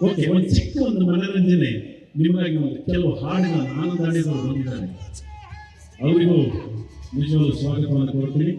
Okay ಒಂದು ಚಿಕ್ಕ ಒಂದು ಮನರಂಜನೆ ನಿಮಗಾಗಿ ಒಂದು ಕೆಲವು ಹಾಡಿನ ಆನಂದಾಡಿಗಳು ಬಂದಿದ್ದಾರೆ ಅವರಿಗೂ ನಿಜವಾದ ಸ್ವಾಗತವನ್ನು ಕೊಡ್ತೀನಿ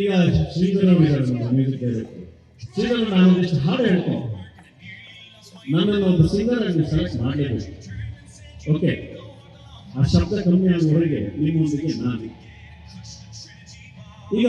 ಈಗ ಶ್ರೀಧರ ಅವರು ಇದ್ದಾರೆ ನಮ್ಮ ಮ್ಯೂಸಿಕ್ ಡೈರೆಕ್ಟರ್ ಶ್ರೀಧರ್ ನಾನು ಒಂದಿಷ್ಟು ಹಾಡು ಹೇಳ್ತೇನೆ ನನ್ನನ್ನು ಒಂದು ಸಿಂಗರ್ ಅನ್ನು ಸೆಲೆಕ್ಟ್ ಮಾಡಲೇಬೇಕು ಓಕೆ ಆ ಶಬ್ದ ಕಮ್ಮಿ ಆಗುವವರೆಗೆ ನಿಮ್ಮೊಂದಿಗೆ ನಾನು. ಈಗ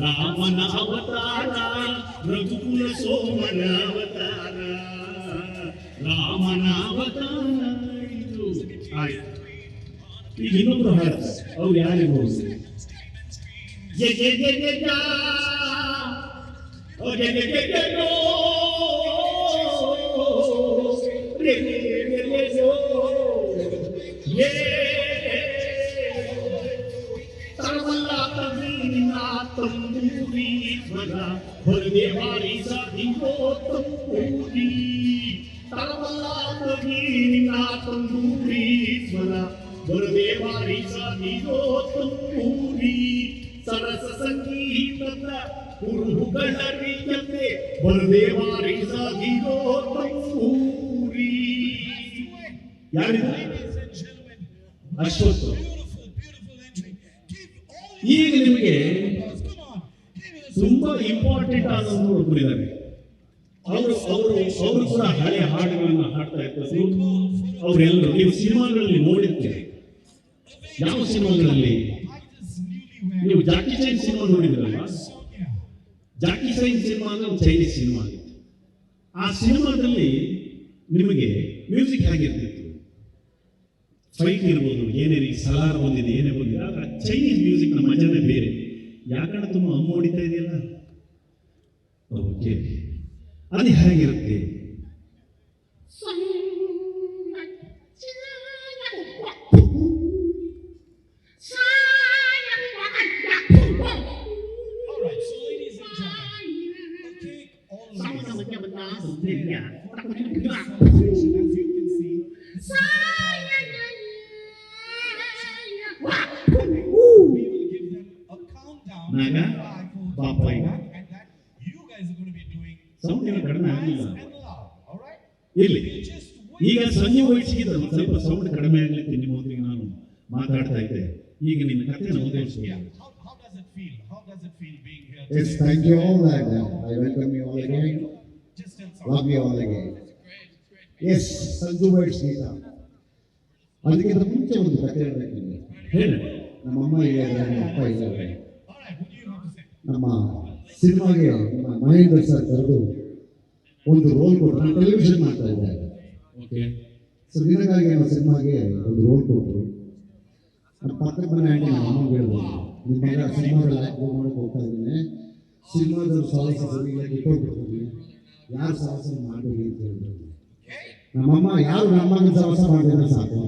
ರಾಮನ ಅವತಾರ ರಘುಕುಲ ಸೋಮನ ಅವತಾರ ರಾಮನ ಅವತಾರ ಇದು ಆಯ್ತು ಈಗ ಇನ್ನೊಬ್ರು ಹಾಡ್ತಾರೆ ಅವ್ರು ಯಾರಿರ್ಬೋದು ಜಯ ಜಯ ಜಯ ಜಯ ಜಯ. ಓ ಜಯ ಜಯ ಜಯ ಹೊರಗೆ ತಂಬೂರಿ ಸರ್ವಲ್ಲ ತಮೀನ ತಂಬೂರಿ ಸ್ವರ ಹೊರಗೆ ಬಾರಿಸ ಹಿಂಗೋ ತಂಬೂರಿ ಸರಸ ಸಂಗೀತದ ಕುರುಹುಗಳ ರೀತಿಯಂತೆ ಹೊರಗೆ ಬಾರಿಸ ಹಿಂಗೋ ತಂಬೂರಿ ಯಾರಿದ್ದಾರೆ? ಅಶ್ವತ್ಥ ಈಗ ನಿಮಗೆ ತುಂಬಾ ಇಂಪಾರ್ಟೆಂಟ್ ಆದವರು ಒಬ್ಬರಿದ್ದಾರೆ ಅವರು ಅವರು ಅವರು ಕೂಡ ಹಳೆಯ ಹಾಡುಗಳನ್ನ ಹಾಡ್ತಾ ಇರ್ತಾರೆ. ಅವರೆಲ್ಲರೂ ನೀವು ಸಿನಿಮಾಗಳಲ್ಲಿ ನೋಡಿರ್ತೀರಿ. ಯಾವ ಸಿನಿಮಾಗಳಲ್ಲಿ? ನೀವು ಜಾಕಿ ಚೈನ್ ಸಿನಿಮಾ ನೋಡಿದ್ರಲ್ಲ ಜಾಕಿ ಚೈನ್ ಸಿನಿಮಾ ಅಂದ್ರೆ ಒಂದು ಚೈನೀಸ್ ಸಿನಿಮಾ. ಆಗಿತ್ತು ಆ ಸಿನಿಮಾದಲ್ಲಿ ನಿಮಗೆ ಮ್ಯೂಸಿಕ್ ಹೇಗಿರ್ತಿತ್ತು? ಫೈಟ್ ಇರ್ಬೋದು ಏನೇ ರೀ ಸಲಾರ್ ಬಂದಿದೆ, ಏನೇ ಬಂದಿದೆ, ಆದ್ರೆ ಚೈನೀಸ್ ಮ್ಯೂಸಿಕ್ ನಮ್ಮ ಮಜಾನೇ ಬೇರೆ. ಯಕಡೆ ತುಂಬ ಅಮ್ಮ ಹೊಡಿತಾ ಇದೆಯಲ್ಲ? ಓಕೆ ಅದು ಹಾಗೆ ಇರುತ್ತೆ ಸಾಯಂ ನಾಕ್ ಸಾಯಂ ನಾಕ್ ಸೌಂಡ್ ಕಡಿಮೆ ಈಗ ಸಂಜು ವೈಶಿಗ್ಿದ ಸ್ವಲ್ಪ ಸೌಂಡ್ ಕಡಿಮೆ ಆಗಲಿ ತಿನ್ನೋಕೆ ನಾನು ಮಾತಾಡ್ತಾ ಇದ್ದೆ. ಈಗ ನಿನ್ನ ಕತೆ ನಮ್ದೆ ಹೇಳೋಣ thank you all live I welcome you 올 again love you all ಒಂದು ಕಥೆ ಹೇಳಬೇಕು ಹೇಳ್. ನಮ್ಮಮ್ಮ ಇಲ್ಲಿ ಇದ್ದಾರೆ ಅಪ್ಪ ಇಲ್ಲಾರೆ ನಮ್ಮ ಸಿನಿಮಾಗೆ ನಮ್ಮ ಮಹೇಂದ್ರ ಸರ್ ಕರೆದು ಒಂದು ರೋಲ್ ಕೊಟ್ಟರು ನಾನು ಟೆಲಿವಿಷನ್ ಮಾಡ್ತಾ ಇದ್ದೆ ಓಕೆ ಸೊ ನಿನಗಾಗಿ ನಮ್ಮ ಸಿನಿಮಾಗೆ ಒಂದು ರೋಲ್ ಕೊಟ್ಟರು ನಮ್ಮ ಪಕ್ಕದ ಮನೆ ಆಂಟಿ ನಮ್ಮ ಅಮ್ಮಗೆ ಹೇಳ್ಬೋದು. ನಿಮ್ಮ ಮಗ ಸಿನಿಮಾದಲ್ಲಿ ಆ್ಯಕ್ಟ್ ಮಾಡಕ್ಕೆ ಹೋಗ್ತಾ ಇದ್ದೀನಿ. ಸಿನಿಮಾದಲ್ಲಿ ಸಾಹಸ ಸರಿ ಇಟ್ಕೊಂಡ್ಬಿಡ್ತೀನಿ ಯಾರು ಸಾಹಸ ಮಾಡಬೇಡಿ ಅಂತ ಹೇಳಿದ್ರು ನಮ್ಮಮ್ಮ ಯಾರು ನಮ್ಮನ್ನ ಸಾಹಸ ಮಾಡಿದ್ರೆ ಸಾಕು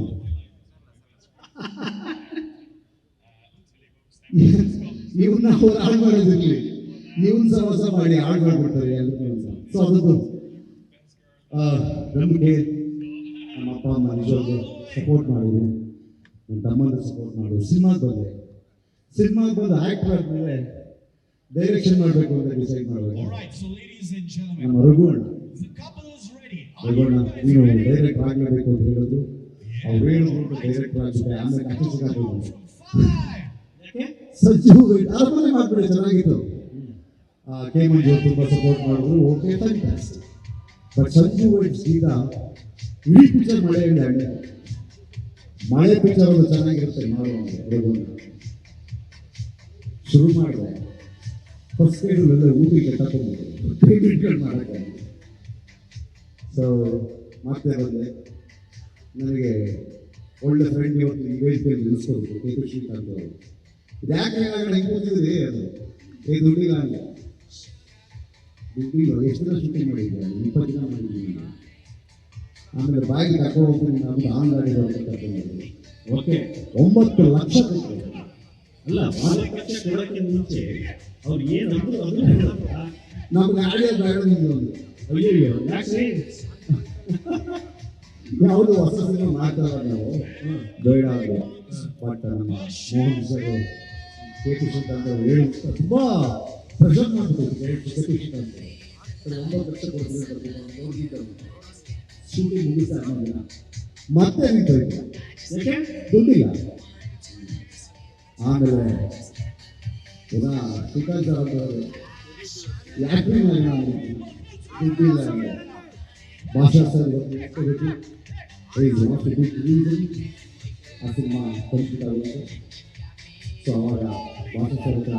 ಅಂತ. ಇವನ್ನ ಅವ್ರು ಹಾಳು ಮಾಡೋದಿರ್ಲಿ ಇವನ್ ಸಹವಾಸ ಮಾಡಿ ಹಾಳು ಮಾಡ್ಬಿಡ್ತಾರೆ ಎಲ್ಲರೂ ಸೊ ಅದೊಂದು ನಮಗೆ ನಮ್ಮ ಅಪ್ಪ ಅಮ್ಮ ನಿಜವಾಗ್ಲೂ ಸಪೋರ್ಟ್ ಮಾಡಿದ್ರು. ನನ್ನ ತಮ್ಮನ ಸಪೋರ್ಟ್ ಮಾಡಿದ್ರು. ಸಿನಿಮಾಗೆ ಬಂದೆ. ಸಿನಿಮಾಗೆ ಬಂದು ಆ್ಯಕ್ಟರ್ ಆದ್ಮೇಲೆ ಡೈರೆಕ್ಷನ್ ಮಾಡಬೇಕು ಅಂತ ಡಿಸೈಡ್ ಮಾಡಬೇಕು ನಮ್ಮ ರಘುವಣ್ಣ. ರಘುವಣ್ಣ guys ಡೈರೆಕ್ಟ್ ಆಗಲೇಬೇಕು ಅಂತ ಹೇಳಿದ್ರು. ಅವ್ರು ಹೇಳಿದ್ರು ಡೈರೆಕ್ಟ್ ಆಗ್ತಿದೆ ಆಮೇಲೆ ಕಷ್ಟ Five. ಸಜ್ಜು ಆದ್ಮೇಲೆ ಮಾಡ್ಬಿಡಿ ಚೆನ್ನಾಗಿತ್ತು. ಕೆ ಮಂಜು ತುಂಬ ಸಪೋರ್ಟ್ ಮಾಡಿದ್ರು. Okay fantastic but Sanju wait ಸೀದಾ ಇಡೀ ಪಿಕ್ಚರ್ ಮಳೆ ಹೇಳಿ ಮಳೆ ಪಿಕ್ಚರ್ ಅವರು ಚೆನ್ನಾಗಿರುತ್ತೆ ಮಾಡುವ ಶುರು ಮಾಡಿದೆ. ಫಸ್ಟ್ ಎಲ್ಲ ತಗೊಂಡು ಪೇಮೆಂಟ್ಗಳು ಮಾಡೋಕ್ಕೆ. ಸೊ ಮತ್ತೆ ಬಂದೆ. ನನಗೆ ಒಳ್ಳೆ ಫ್ರೆಂಡ್ ಇವತ್ತು ಈ ವೇದಿಕೆಯಲ್ಲಿ ನಿಲ್ಲಿಸ್ಕೊಬೇಕು ಕೆ ಪಿ ಶ್ರೀಕಾಂತ್ ಅವರು. ಯಾಕೆ ಕೆಳಗಡೆ ಹೆಂಗೆ ಕೂತಿದ್ರಿ ಅದು ಏ ದುಡ್ಡಿಲ್ಲ ದುಡ್ಡಿಲ್ಲ ಎಷ್ಟು ದಿನ ಶೂಟಿಂಗ್ ಮಾಡಿದ್ದೆ ಇಪ್ಪತ್ತು ದಿನ ಮಾಡಿದ್ದೀನಿ ಆಮೇಲೆ ಬಾಯಿಗೆ ಕರ್ಕೊಂಡು ಹೋಗ್ತೀನಿ ನಮ್ಗೆ ಆನ್ ಗಾಡಿ ಕರ್ಕೊಂಡು ಓಕೆ. ಒಂಬತ್ತು ಲಕ್ಷ ಅಲ್ಲ ಕೊಡಕ್ಕೆ ಮುಂಚೆ ಅವ್ರು ಏನಂದ್ರು ಅದು ನಮ್ಗೆ ಗಾಡಿಯ ಬೇಡ ನಿಮ್ಗೆ ಒಂದು ಯಾವುದು ಹೊಸ ಮಾತಾಡೋದು ನಾವು. ಬೇಡ ಬಟ್ ನಮ್ಮ ಮೋಹನ್ ಸರ್ ಕೆ ಅಂತ ತುಂಬ ಪ್ರೆಷರ್ ಮಾಡ್ಬಿಟ್ಟು ಶೆಟ್ ಅಂತ ಒಂಬತ್ತು ಲಕ್ಷ ಕೊಡ್ತೀನಿ ಶೂಟಿಂಗ್ ಮುಗಿಸ್ತಾ ಅನ್ನೋ ದಿನ ಮತ್ತೆ ನಿಂತೋಯ್ತು ಯಾಕೆ ದುಡ್ಡಿಲ್ಲ ಆಮೇಲೆ ಯಾಕೆ ದುಡ್ಡಿಲ್ಲ ಅಂದ್ರೆ ಭಾಷಾ ಸರ್ ಆ ಸಿನಿಮಾ ಕಂಪ್ಲೀಟ್ ಆಗುತ್ತೆ ಸೊ ಅವಾಗ ಹತ್ರ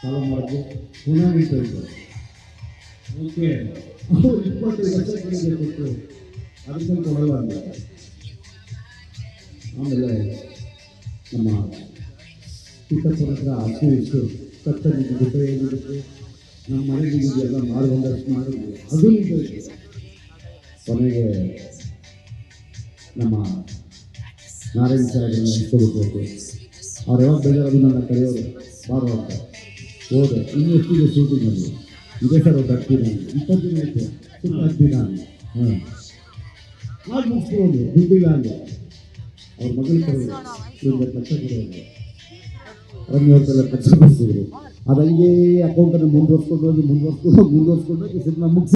ಸಾಲ ಮಾಡಿದ್ರು ಪುನಃ ನಿಂತೋಯ್ತು ಓಕೆ ಇಪ್ಪತ್ತು ಲಕ್ಷ ಕೊಟ್ಟಿಗೆ ಕೊಟ್ಟು ಕೊಡಲ್ಲ ಅಂತ ಆಮೇಲೆ ನಮ್ಮ ಚಿಕ್ಕಪ್ಪನ ಹತ್ರ ಅಷ್ಟು ಇಷ್ಟು ಕತ್ತ ನಿಂತಿರುತ್ತೆ ಏನಿರುತ್ತೆ ನಮ್ಮ ಮನೆಗೆ ಇದೆಲ್ಲ ಮಾಡಿ ಮಾಡಿದ್ವಿ ಅದು ನಿಂತೋಯ್ತು. ಕೊನೆಗೆ ನಮ್ಮ ನಾರಾಯಣ ಸಾಹೇಬ್ರನ್ನ ಇಟ್ಕೊಳ್ಬೇಕು ಅವ್ರು ಯಾವಾಗ ಬೇಜಾರು ನನ್ನ ಕರೆಯೋರು ಬಾರೋ ಅಂತ. ಹೋದೆ. ಇನ್ನೆಷ್ಟಿದೆ ಶೂಟಿಂಗಲ್ಲಿ? ಇದೇ ಸರ್ ಒಂದು ಹತ್ತು ದಿನ. ಇಪ್ಪತ್ತು ದಿನ ಆಯಿತು. ಸುತ್ತ ಹತ್ತು ದಿನ. ಹಾಂ. ಆಗ ಮುಗಿಸ್ಬೋದು ದುಡ್ಡಿಲ್ಲ ಅಂದರೆ ಅವ್ರ ಮಗಳು ಒಂದು ಲಕ್ಷ ಕೊಡೋದು ರಮ್ಯವರ್ತೆಲ್ಲ ಖರ್ಚು ಮಾಡಿಸಿದ್ರು ಅದು ಅಕೌಂಟನ್ನು ಮುಂದುವರ್ಸ್ಕೊಂಡು ಹೋಗಿ, ಮುಂದುವರ್ಸ್ಕೊಂಡು ಮುಂದುವರ್ಸ್ಕೊಂಡು ಸಿನಿಮಾ